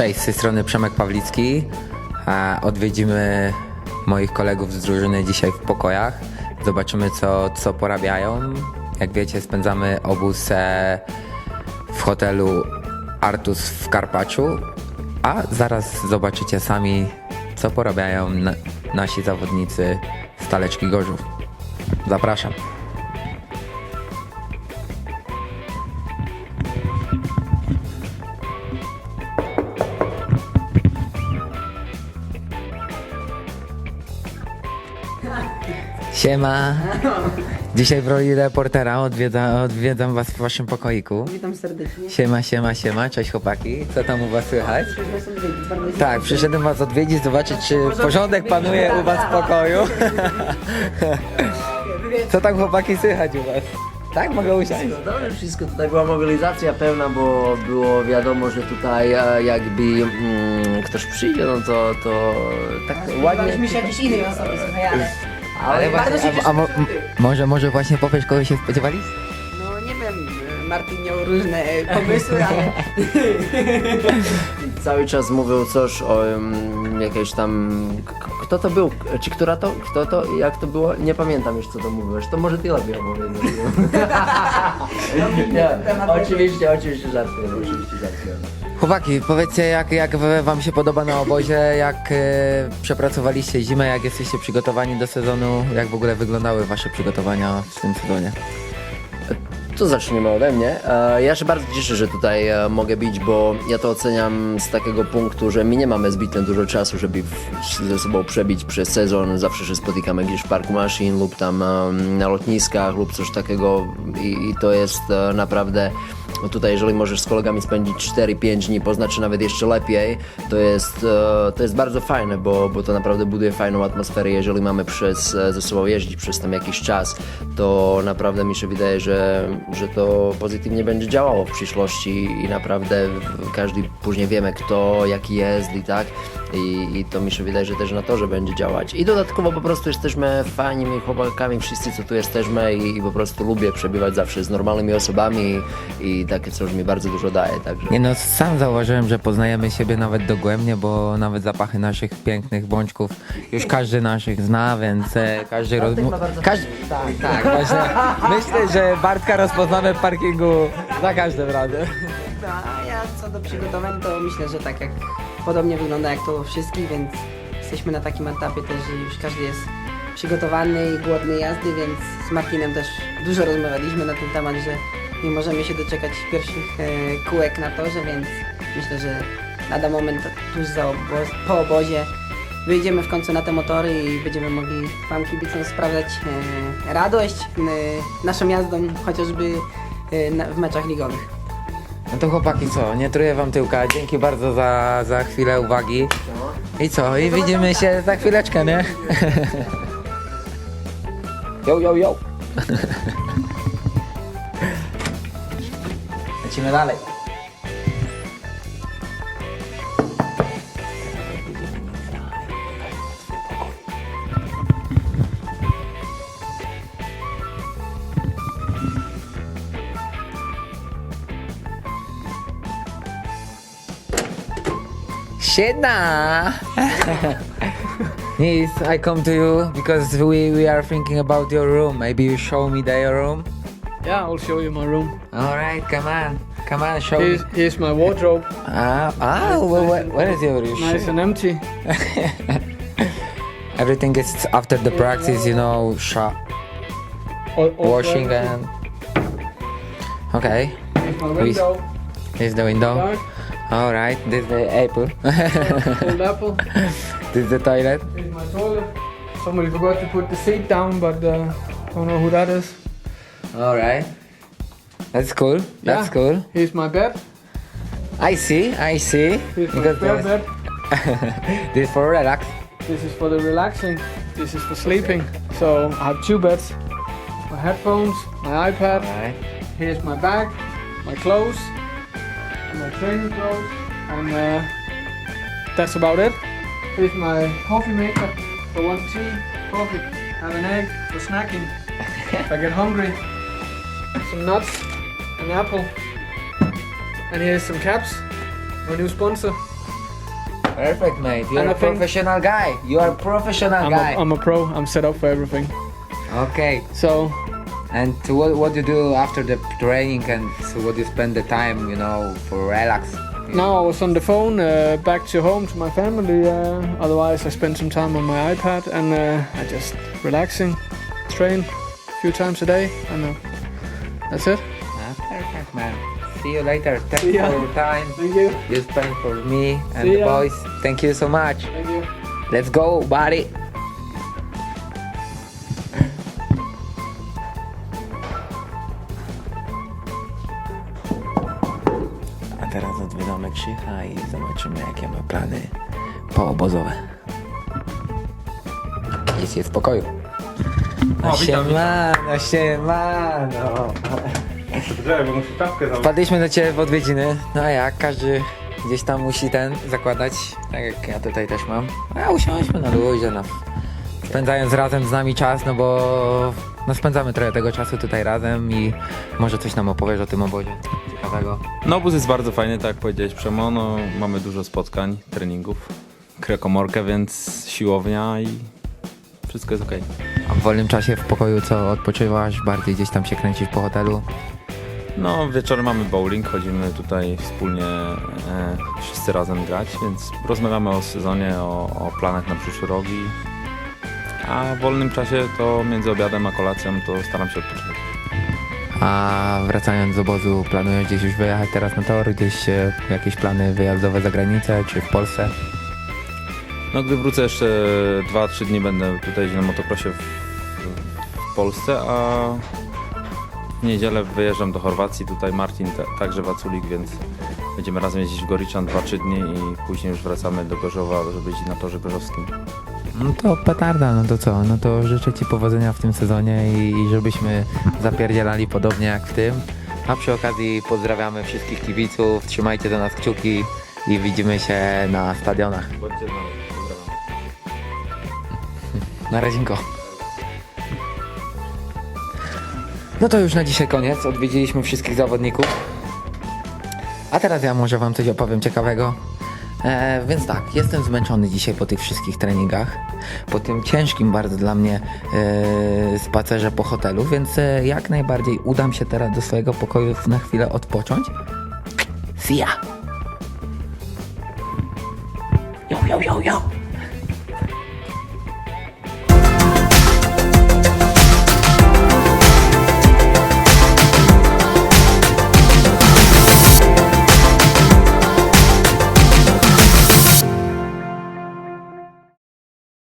Cześć, z tej strony Przemek Pawlicki. Odwiedzimy moich kolegów z drużyny dzisiaj w pokojach. Zobaczymy, co, co porabiają. Jak wiecie, spędzamy obóz e, w hotelu Artus w Karpaczu. A zaraz zobaczycie sami, co porabiają na, nasi zawodnicy z Taleczki Gorzów. Zapraszam. Siema. Dzisiaj w roli reportera odwiedza, odwiedzam was w waszym pokoiku. Witam serdecznie. Siema, siema, siema. Cześć chłopaki. Co tam u was słychać? Tak, przyszedłem was odwiedzić, zobaczyć czy porządek panuje u was w pokoju. Co tam chłopaki słychać u was? Tak, mogę usiąść. No dobrze wszystko, tutaj była mobilizacja pełna, bo było wiadomo, że tutaj e, jakby mm, ktoś przyjdzie, no to, to tak ładnie. Spodziewaliśmy się jakiejś innej osoby, słuchaj, ale... Ale bardzo się a, a mo, m- może, może właśnie powiesz, kogo się spodziewaliście? No nie wiem, Martin miał różne e, pomysły, ale... Cały czas mówił coś o um, jakiejś tam. k- Kto to był? Czy która to? Kto to? Jak to było? Nie pamiętam już co to mówiłeś. To może ty lepiej opowiedzieć. nie, oczywiście, oczywiście żartuję, oczywiście żartuję. Chłopaki, powiedzcie jak, jak wam się podoba na obozie, jak e, przepracowaliście zimę, jak jesteście przygotowani do sezonu, jak w ogóle wyglądały wasze przygotowania w tym sezonie? To zaczniemy ode mnie. Ja się bardzo cieszę, że tutaj e, mogę być, bo ja to oceniam z takiego punktu, że my nie mamy zbytnio dużo czasu, żeby ze sobą przebić przez sezon. Zawsze się spotykamy gdzieś w parku maszyn lub tam na lotniskach lub coś takiego i, i to jest e, naprawdę no tutaj jeżeli możesz z kolegami spędzić 4-5 dni, poznać się nawet jeszcze lepiej, to jest, e, to jest bardzo fajne, bo, bo to naprawdę buduje fajną atmosferę. Jeżeli mamy przez, e, ze sobą jeździć przez tam jakiś czas, to naprawdę mi się wydaje, że, że to pozytywnie będzie działało w przyszłości i naprawdę każdy później wiemy kto, jaki jest i tak. I, I to mi się wydaje, że też na torze będzie działać. I dodatkowo po prostu jesteśmy fajnymi chłopakami, wszyscy co tu jesteśmy i, i po prostu lubię przebywać zawsze z normalnymi osobami i takie coś mi bardzo dużo daje, także... Nie no, sam zauważyłem, że poznajemy siebie nawet dogłębnie, bo nawet zapachy naszych pięknych bączków już każdy naszych zna, więc e, każdy bardzo Każdy... Tak, tak, właśnie. Myślę, że Bartka rozpoznamy w parkingu za każdym razem. No, a ja co do przygotowań, to myślę, że tak jak podobnie wygląda jak to u wszystkich, więc jesteśmy na takim etapie też, że już każdy jest przygotowany i głodny jazdy, więc z Martinem też dużo rozmawialiśmy na ten temat, że nie możemy się doczekać pierwszych e, kółek na torze, więc myślę, że lada moment tuż za po obozie wyjdziemy w końcu na te motory i będziemy mogli Wam kibicom sprawdzać e, radość e, naszą jazdą, chociażby e, na, w meczach ligowych. No to chłopaki co, nie truję wam tyłka, dzięki bardzo za, za chwilę uwagi. I co, i widzimy się za chwileczkę, nie? Yo, yo, yo. Lecimy dalej. Siedna! Yes, I come to you because we, we are thinking about your room. Maybe you show me their room. Yeah, I'll show you my room. Alright, come on. Come on, show me. Here's, here's my wardrobe, Ah, ah where, where, where is your nice and empty. Everything is after the practice, you know, shop, All, all washing and... Okay, Here's my window, here's the window. dark, Alright, this is the apple. old apple. this is the toilet. Here's my toilet. Somebody forgot to put the seat down, but uh, don't know who that is. Alright. That's cool. That's Yeah. cool. Here's my bed. I see, I see. Here's my spare bed. this is for relax. This is for the relaxing. This is for sleeping. So I have two beds. My headphones, my iPad. Here's my bag, my clothes, my training clothes, and uh, that's about it. Here's my coffee maker for one tea, coffee, have an egg for snacking. if I get hungry, some nuts, an apple, and here's some caps, my new sponsor. Perfect, mate. You're And a I think- professional guy. You are a professional I'm guy. a, I'm a pro. I'm set up for everything. okay. So And what what do you do after the training and so what do you spend the time, you know, for relax? now I was on the phone uh, back to home to my family. Uh, otherwise, I spend some time on my iPad and uh, I just relaxing, train a few times a day, and uh, that's it. Ah, perfect, man. See you later. Thanks See ya. for your time. Thank you. You spent for me and the boys. Thank you so much. Thank you. Let's go, buddy. Krzycha i zobaczymy jakie ma plany poobozowe. Jest jest w pokoju. No siemano, siemano. Czekaj, bo muszę czapkę założyć. Wpadliśmy do Ciebie w odwiedziny, no a jak? Każdy gdzieś tam musi ten zakładać, tak jak ja tutaj też mam. A usiądźmy na luzie, no. Spędzając razem z nami czas, no bo no spędzamy trochę tego czasu tutaj razem i może coś nam opowiesz o tym obozie ciekawego. No obóz jest bardzo fajny, tak jak powiedziałeś Przemo, no, mamy dużo spotkań, treningów, krekomorkę, więc siłownia i wszystko jest okej. A w wolnym czasie w pokoju co odpoczywasz? Bardziej gdzieś tam się kręcisz po hotelu? No wieczorem mamy bowling, chodzimy tutaj wspólnie e, wszyscy razem grać, więc rozmawiamy o sezonie, o, o planach na przyszły rok i a w wolnym czasie to między obiadem a kolacją to staram się odpoczywać. A wracając z obozu, planujesz gdzieś już wyjechać teraz na tor? Gdzieś e, jakieś plany wyjazdowe za granicę, czy w Polsce? No gdy wrócę jeszcze 2-3 dni będę tutaj na motocrossie w, w Polsce, a w niedzielę wyjeżdżam do Chorwacji, tutaj Martin te, także Waculik, więc będziemy razem jeździć w Goriczan 2-3 dni i później już wracamy do Gorzowa, żeby jeździć na torze gorzowskim. No to petarda, no to co? No to życzę Ci powodzenia w tym sezonie i, i żebyśmy zapierdzielali podobnie jak w tym. A przy okazji pozdrawiamy wszystkich kibiców, trzymajcie do nas kciuki i widzimy się na stadionach. Bądźcie z nami, pozdrawiam. Na razinko. No to już na dzisiaj koniec. Odwiedziliśmy wszystkich zawodników. A teraz ja może Wam coś opowiem ciekawego. E, więc tak, jestem zmęczony dzisiaj po tych wszystkich treningach. Po tym ciężkim bardzo dla mnie e, spacerze po hotelu, więc e, jak najbardziej udam się teraz do swojego pokoju na chwilę odpocząć. See ya! Yo, yo, yo, yo!